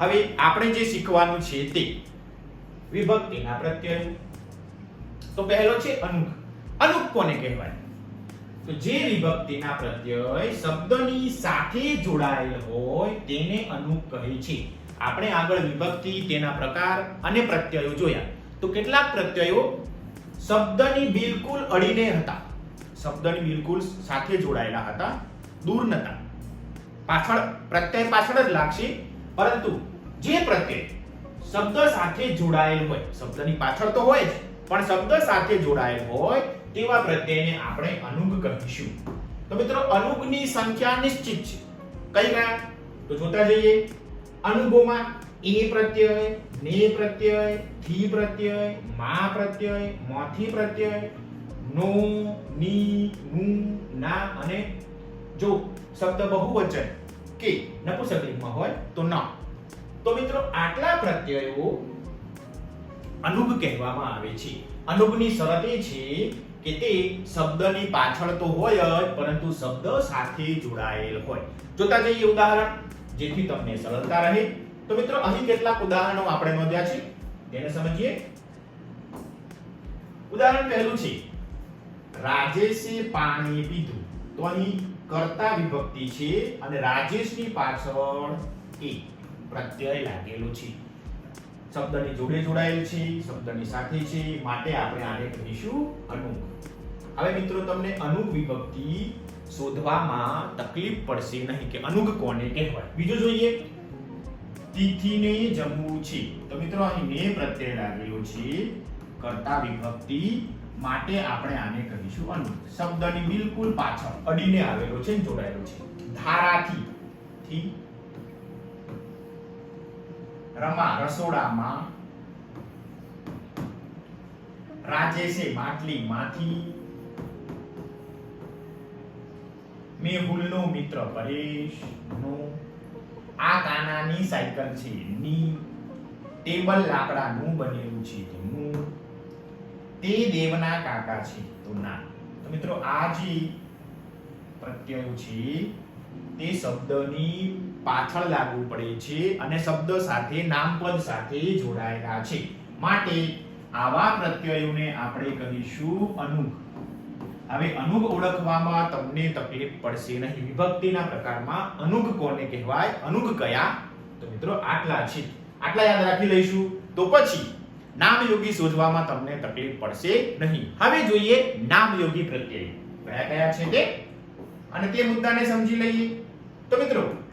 હવે આપણે જે શીખવાનું છે તે વિભક્તિના પ્રત્યય. તો પહેલો છે અનુક. અનુક કોને કહેવાય? તો જે વિભક્તિના પ્રત્યય શબ્દની સાથે જોડાયેલ હોય તેને અનુક કહે છે. આપણે આગળ વિભક્તિ, તેના પ્રકાર અને પ્રત્યયો જોયા. તો કેટલાક પ્રત્યયો શબ્દની બિલકુલ અડીને હતા. શબ્દની બિલકુલ સાથે જોડાયેલા હતા. દૂર નતા. પાછળ, પ્રત્યય પાછળ જ લાગશે. પરંતુ જે પ્રત્યય શબ્દ સાથે જોડાયેલ હોય, શબ્દની પાછળ તો હોય જ, પણ શબ્દ સાથે જોડાયેલ હોય, તેવા પ્રત્યયને આપણે અનુગ કહીશું. તો મિત્રો, અનુગની સંખ્યા નિશ્ચિત છે. કઈ કયા? તો જોતા જઈએ. અનુગોમાં એ પ્રત્યય, ને પ્રત્યય, થી પ્રત્યય, મા પ્રત્યય, મોથી પ્રત્યય, નો, ની, નું, ના અને જો શબ્દ બહુવચન. કે નપુંસકલિંગમાં હોય તો ન. તો મિત્રો આટલા પ્રત્યયો અનુગ કહેવામાં આવે છે. અનુગની શરત એ છે કે તે શબ્દની પાછળ તો હોય જ, પરંતુ શબ્દ સાથે જોડાયેલ હોય. જોતા જઈએ ઉદાહરણ, જેથી તમને સરળતા રહે. તો મિત્રો અહીં કેટલાક ઉદાહરણો આપણે નોંધ્યા છે. તેને સમજીએ. ઉદાહરણ પહેલું છે. રાજેશે પાણી પીધું, તો અહીં કર્તા વિભક્તિ છે અને રાજેશની પાછળ એ પ્રત્યય લાગેલો છે. શબ્દની જોડે જોડાયેલ છે, શબ્દની સાથે છે, માટે આપણે આને કહીશું અનુક હવે મિત્રો, તમને અનુક વિભક્તિ શોધવામાં તકલીફ પડશે નહીં કે અનુક કોને કહેવાય. બીજું જોઈએ. તિથિને જમવું છે. તો મિત્રો, અહીં ને પ્રત્યય લાગેલો છે. કર્તા વિભક્તિ માટે આપણે આને કહીશું અનુક શબ્દની બિલકુલ પાછળ અડીને આવેલો છે જોડાયેલો છે. ધારાથી થી રમા રસોડામાં રાજેશે માટલી માંથી મેહુલનો મિત્ર પરેશ નો આ કાનાની સાયકલ છે ની. ટેબલ લાકડાનું બનેલું છે તો નું તે દેવના કાકા છે તો ના તો મિત્રો, આ જે પ્રત્યય છે, તે શબ્દની પાછળ લાગુ પડે છે અને શબ્દ સાથે, નામપદ સાથે જોડાયેલા છે. માટે આવા પ્રત્યયોને આપણે કહીશું અનુગ. હવે અનુગ ઓળખવામાં તમને તકલીફ પડશે નહીં. વિભક્તિના પ્રકારમાં અનુગ કોને કહેવાય? અનુગ કયા? તો મિત્રો, આટલા છે. આટલા યાદ રાખી લઈશું. તો પછી નામયોગી શોધવામાં તમને તકલીફ પડશે નહીં. હવે જોઈએ નામ યોગી પ્રત્યય. કયા કયા છે તે? અને તે મુદ્દાને સમજી લઈએ. તો મિત્રો